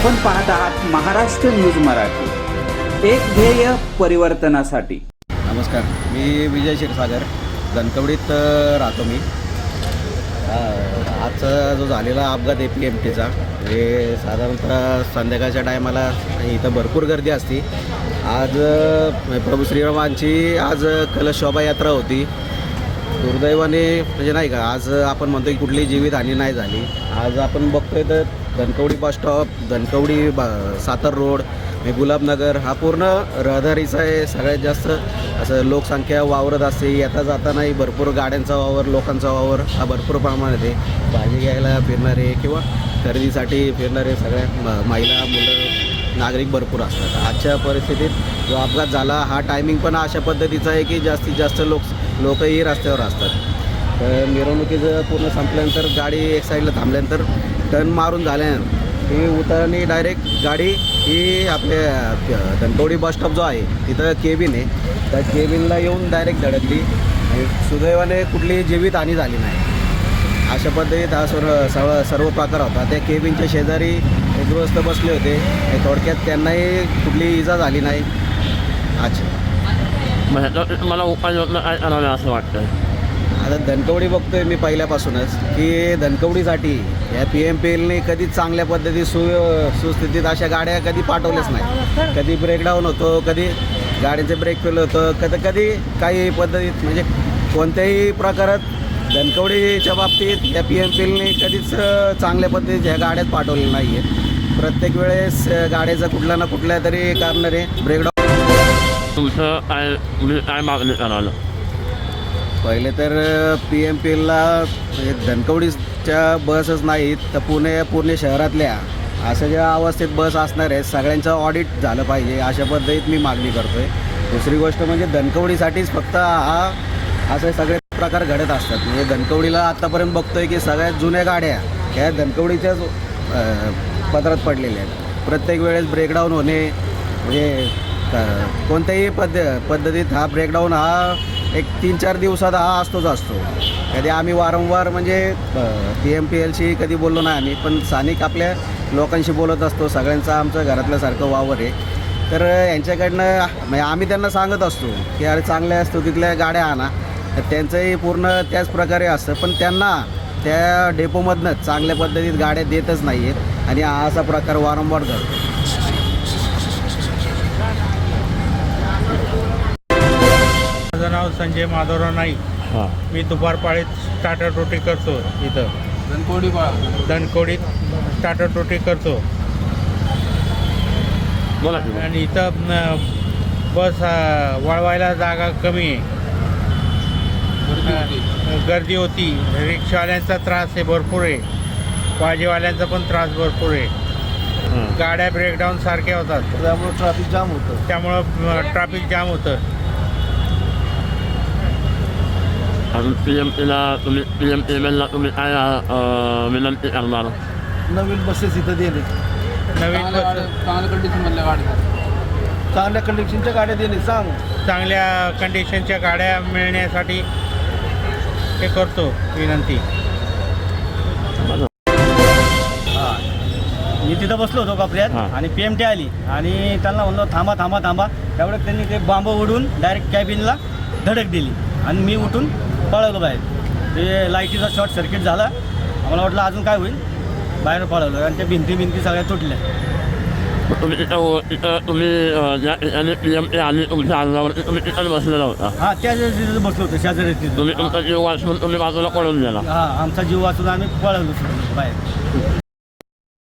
आपण पाहत आहात महाराष्ट्र न्यूज मराठी. एक ध्येय परिवर्तनासाठी. नमस्कार मी विजय क्षीरसागर. धनकवडीत राहतो मी. आजचा जो झालेला अपघात ए पी एम टीचा हे साधारणतः संध्याकाळच्या टायमाला इथं भरपूर गर्दी असते. आज प्रभू श्रीरामांची आज कलश शोभायात्रा होती. दुर्दैवाने म्हणजे नाही का आज आपण म्हणतो की कुठली जीवितहानी नाही झाली. आज आपण बघतोय तर धनकवडी बस स्टॉप धनकवडी बा सातर रोड मी गुलाबनगर हा पूर्ण रहदारीचा आहे. सगळ्यात जास्त असं लोकसंख्या वावरत असते. येता जातानाही भरपूर गाड्यांचा वावर लोकांचा वावर हा भरपूर प्रमाणात आहे भाजी घ्यायला फिरणारे किंवा खरेदीसाठी फिरणारे सगळ्या म- महिला मुलं नागरिक भरपूर असतात. आजच्या परिस्थितीत जो अपघात झाला हा टायमिंग पण अशा पद्धतीचा आहे की जास्तीत जास्त लोक लोकही रस्त्यावर असतात. तर मिरवणुकीचं पूर्ण संपल्यानंतर गाडी एक साईडला थांबल्यानंतर टर्न मारून झाल्यानंतर ही उतरणी डायरेक्ट गाडी ही आपल्या धनकवडी बस स्टॉप जो आहे तिथं केबिन आहे. त्या केबिनला येऊन डायरेक्ट धडकली. आणि सुदैवाने कुठलीही जीवितहानी झाली नाही. अशा पद्धतीत हा सर्व सर्व सर्व प्रकार होता. त्या केबिनच्या शेजारी गृहस्थ बसले होते. आणि थोडक्यात त्यांनाही कुठली इजा झाली नाही. अच्छा. काय कराव्या असं वाटतं आता धनकवडी बघतोय मी पहिल्यापासूनच की धनकवडीसाठी या पी एम पी एलने कधीच चांगल्या पद्धती सु सुस्थितीत अशा गाड्या कधी पाठवल्याच नाही. कधी ब्रेकडाऊन होतो कधी गाडीचे ब्रेक फेल होतं कधी कधी काही पद्धतीत म्हणजे कोणत्याही प्रकारात धनकवडीच्या बाबतीत या पी एम पी एलने कधीच चांगल्या पद्धतीच्या ह्या गाड्यात पाठवलेल्या नाही आहेत प्रत्येक वेळेस गाड्याचं गाड्याचा कुठल्या ना कुठल्या तरी कारणाने ब्रेकडाऊन तुमचं काय काय मागणी करायला. पहिले तर पी एम पी एलला म्हणजे धनकवडीच्या बसच नाहीत तर पुणे पुणे शहरातल्या अशा ज्या अवस्थेत बस असणार आहेत सगळ्यांचं ऑडिट झालं पाहिजे अशा पद्धतीत मी मागणी करतो आहे दुसरी गोष्ट म्हणजे धनकवडीसाठीच फक्त हा असे सगळे प्रकार घडत असतात. म्हणजे धनकवडीला आत्तापर्यंत बघतोय की सगळ्यात जुन्या गाड्या ह्या धनकवडीच्याच पत्रात पदरात पडलेल्या आहेत. प्रत्येक वेळेस ब्रेकडाऊन होणे म्हणजे कोणत्याही पद्ध पद्धतीत हा ब्रेकडाऊन हा एक तीन चार दिवसात हा असतोच असतो. कधी आम्ही वारंवार म्हणजे पी एम पी एलशी कधी बोललो नाही आम्ही पण स्थानिक आपल्या लोकांशी बोलत असतो. सगळ्यांचा आमचं घरातल्यासारखं वावर आहे. तर यांच्याकडनं म्हणजे आम्ही त्यांना सांगत असतो की अरे चांगल्या असतो तिथल्या गाड्या आणा. तर त्यांचंही पूर्ण त्याच प्रकारे असतं. पण त्यांना त्या डेपोमधनंच चांगल्या पद्धतीत गाड्या देतच नाही आहेत आणि हा असा प्रकार वारंवार घडतो. माझं नाव संजय माधवराव नाईक. हां. मी दुपारपाळीत स्टार्टर रोटी करतो इथं. धनकोडीत स्टार्टर रोटी करतो. बोला की मग. आणि इथं बस अ, वळवायला जागा कमी आहे. अ, गर्दी होती. रिक्षावाल्यांचा त्रास आहे भरपूर आहे. भाजीवाल्यांचा पण त्रास भरपूर आहे. हां. गाड्या ब्रेकडाऊन सारख्या होतात. त्यामुळे ट्रॅफिक जाम होतं. त्यामुळं ट्रॅफिक जाम होतं. अजून पी एम पीला तुम्ही पी एम पी एलला तुम्ही काय अं, विनंती करणार नवीन बसेस इथं देणे नवीन बस. चांगल्या कंडिशनमधल्या गाड्या. चांगल्या कंडिशनच्या गाड्या देणे सांग. चांगल्या कंडिशनच्या गाड्या मिळण्यासाठी हे करतो विनंती. मी तिथं बसलो होतो कपड्यात हां. आणि पी एम टी आली. आणि त्यांना म्हणलो थांबा थांबा थांबा. त्यावेळेस त्यांनी ते बांब उडून डायरेक्ट कॅबिनला धडक दिली. आणि मी उठून पळवलो बाहेर? ते लाईटीचा शॉर्ट सर्किट झाला. आम्हाला वाटलं अजून काय होईल? बाहेर पळवलं आणि त्या भिंती भिंती सगळ्या तुटल्या. तुम्ही तिथं तुम्ही ज्या ठिकाणी पी एम पी आली तुमच्या अंगावरती तुम्ही तिथं बसलेला होता हां त्या तिथं बसलो होतो शेजारी तिथं. तुम्ही तुमचा जीव वाचून तुम्ही बाजूला पळून हां आमचा जीव वाचून आम्ही पळवलो बाहेर.